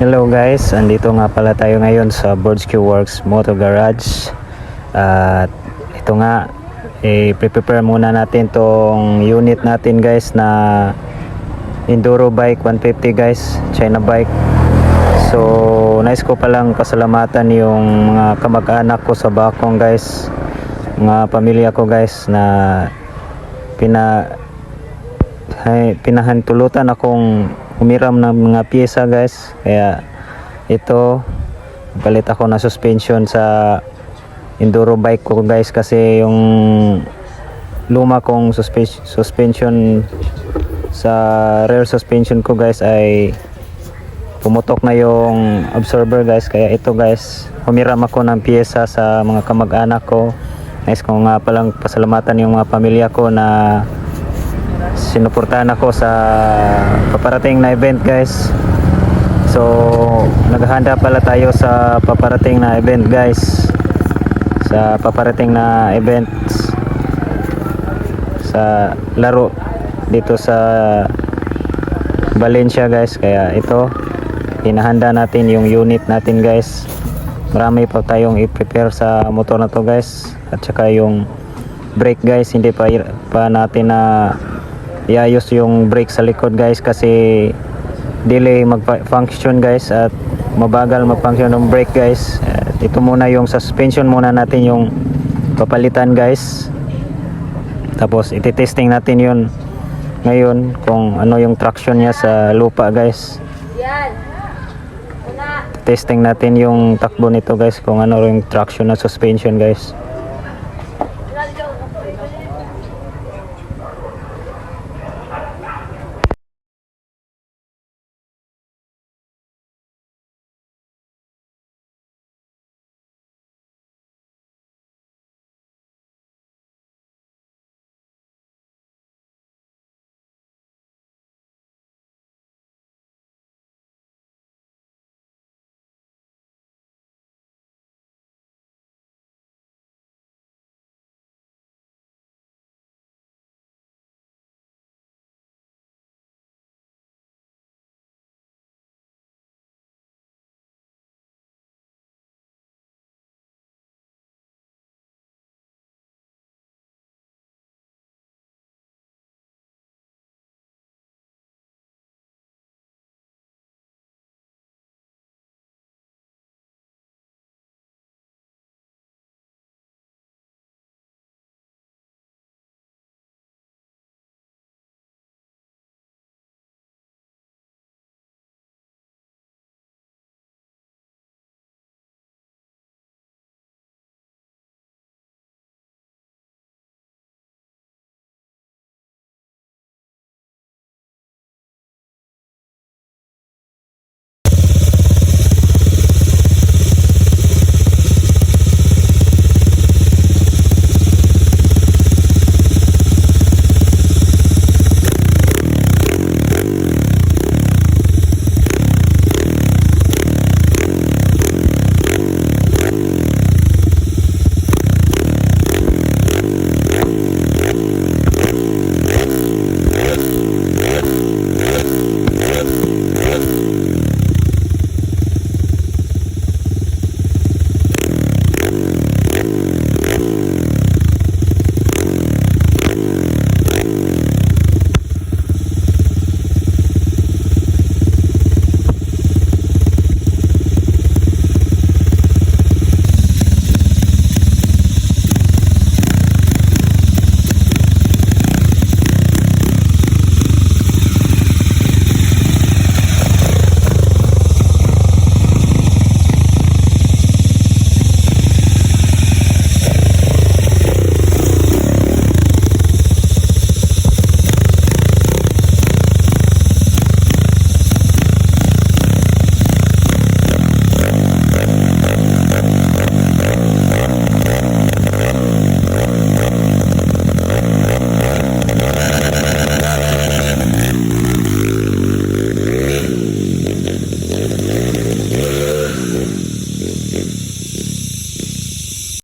Hello guys, andito nga pala tayo ngayon sa Birdsky Works Motor Garage. At ito nga, eh, prepare muna natin tong unit natin guys na Enduro bike 150 guys, China bike. So, nice ko palang pasalamatan yung mga kamag-anak ko sa Bakong guys. Mga pamilya ko guys na pina ay, pinahantulutan akong umiram ng mga pyesa guys. Kaya ito palit ako na suspension sa enduro bike ko guys kasi yung luma kong suspe- suspension sa rear suspension ko guys ay pumutok na yung absorber guys. Kaya ito guys humiram ako ng pyesa sa mga kamag-anak ko. Nice ko nga palang pasalamatan yung mga pamilya ko na sinuportahan ako sa paparating na event guys. So naghahanda pala tayo sa paparating na event guys. Sa paparating na events. Sa laro dito sa Valencia guys. Kaya ito hinahanda natin yung unit natin guys. Marami pa tayong i-prepare sa motor na to guys. At saka yung brake guys. Hindi pa, pa natin na iayos yung brake sa likod guys kasi delay mag-function guys at mabagal mag-function ng brake guys. At ito muna yung suspension muna natin yung papalitan guys. Tapos iti-testing natin yun ngayon kung ano yung traction niya sa lupa guys. Testing natin yung takbo nito guys kung ano yung traction na suspension guys